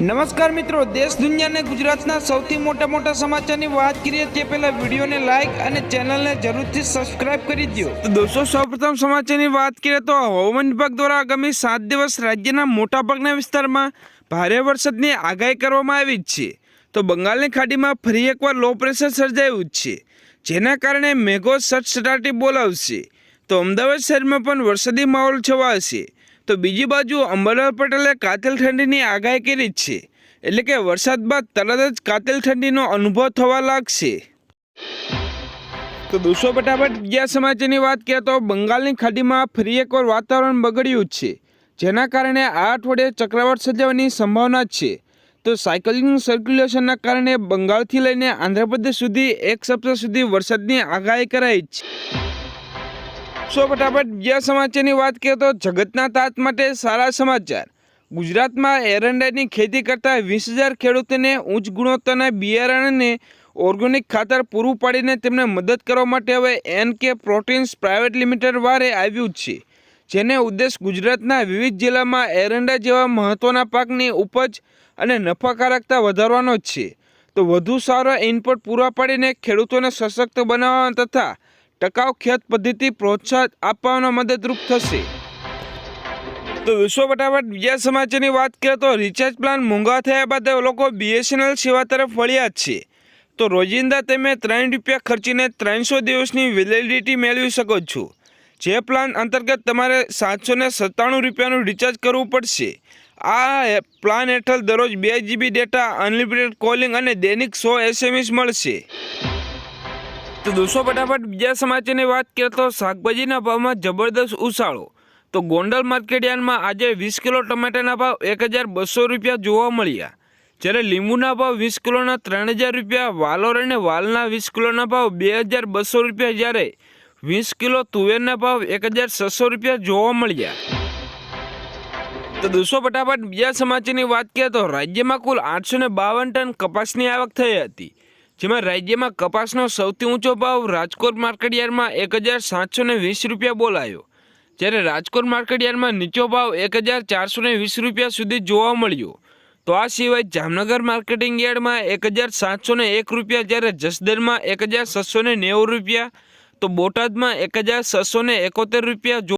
નમસ્કાર મિત્રો, દેશ દુનિયાને ગુજરાતના સૌથી મોટા મોટા સમાચારની વાત કરીએ તે પહેલા વિડીયોને લાઈક અને ચેનલને જરૂરથી સબસ્ક્રાઇબ કરી દો દોસ્તો, સૌપ્રથમ સમાચારની વાત કરીએ તો હવામાન વિભાગ દ્વારા આગામી સાત દિવસ રાજ્યના મોટાભાગના વિસ્તારમાં ભારે વરસાદની આગાહી કરવામાં આવી જ છે. તો બંગાળની ખાડીમાં ફરી એકવાર લો પ્રેશર સર્જાયું છે, જેના કારણે મેઘો સટસટાટી બોલાવશે. તો અમદાવાદ શહેરમાં પણ વરસાદી માહોલ છવાશે. તો બીજી બાજુ અંબરલાલ પટેલે કાતિલ ઠંડીની આગાહી કરી છે. એટલે કે વરસાદ બાદ તરત જ કાતિલ ઠંડીનો અનુભવ થવા લાગશે. તો દોસ્તો, ફટાફટ બીજા સમાચારની વાત કરીએ તો બંગાળની ખાડીમાં ફરી એકવાર વાતાવરણ બગડ્યું છે, જેના કારણે આ અઠવાડિયે ચક્રવાત સર્જાવાની સંભાવના છે. તો સાયકલિંગ સર્ક્યુલેશનના કારણે બંગાળથી લઈને આંધ્રપ્રદેશ સુધી એક સપ્તાહ સુધી વરસાદની આગાહી કરાઈ છે. સો ફટાફટ બીજા સમાચારની વાત કરીએ તો જગતના તાત માટે સારા સમાચાર. ગુજરાતમાં એરંડાની ખેતી કરતા વીસ હજાર ખેડૂતોને ઉચ્ચ ગુણવત્તાના બિયારણને ઓર્ગેનિક ખાતર પૂરું પાડીને તેમને મદદ કરવા માટે હવે એન કે પ્રોટીન્સ પ્રાઇવેટ લિમિટેડ વારે આવ્યું છે, જેને ઉદ્દેશ ગુજરાતના વિવિધ જિલ્લામાં એરંડા જેવા મહત્ત્વના પાકની ઉપજ અને નફાકારકતા વધારવાનો છે. તો વધુ સારા ઇનપુટ પૂરા પાડીને ખેડૂતોને સશક્ત બનાવવા તથા ટકાઉ ખેત પદ્ધતિ પ્રોત્સાહન આપવામાં મદદરૂપ થશે. તો વિશ્વ ફટાફટ બીજા સમાચારની વાત કરીએ તો રિચાર્જ પ્લાન મોંઘા થયા બાદ લોકો બીએસએનએલ સેવા તરફ વળ્યા છે. તો રોજિંદા તમે ત્રણ રૂપિયા ખર્ચીને ત્રણસો દિવસની વેલિડિટી મેળવી શકો છો. જે પ્લાન અંતર્ગત તમારે સાતસો ને સત્તાણું રૂપિયાનું રિચાર્જ કરવું પડશે. આ પ્લાન હેઠળ દરરોજ બે જીબી ડેટા અનલિમિટેડ કોલિંગ અને દૈનિક સો એસએમએસ મળશે. તો દોસ્તો ફટાફટ બીજા સમાચારની વાત કરીએ તો શાકભાજીના ભાવમાં જબરદસ્ત ઉછાળો. તો ગોંડલ માર્કેટ યાર્ડમાં આજે વીસ કિલો ટમેટાના ભાવ એક હજાર બસો રૂપિયા જોવા મળ્યા. જ્યારે લીંબુના ભાવ વીસ કિલોના ત્રણ હજાર રૂપિયા, વાલોર અને વાલના વીસ કિલોના ભાવ બે હજાર બસો રૂપિયા જ્યારે વીસ કિલો તુવેરના ભાવ એક હજાર છસો રૂપિયા જોવા મળ્યા. તો દોસ્તો ફટાફટ બીજા સમાચારની વાત કરીએ તો રાજ્યમાં કુલ આઠસો બાવન ટન કપાસની આવક થઈ હતી. જેમાં રાજ્યમાં કપાસનો સૌથી ઊંચો ભાવ રાજકોટ માર્કેટ યાર્ડમાં એક હજાર સાતસો વીસ રૂપિયા બોલાયો. જ્યારે રાજકોટ માર્કેટ યાર્ડમાં નીચો ભાવ એક હજાર ચારસો વીસ રૂપિયા સુધી જોવા મળ્યો. તો આ સિવાય જામનગર માર્કેટિંગ યાર્ડમાં એક હજાર સાતસો એક રૂપિયા, જ્યારે જસદરમાં એક હજાર છસો નેવું રૂપિયા, તો બોટાદમાં એક હજાર છસો એકોતેર રૂપિયા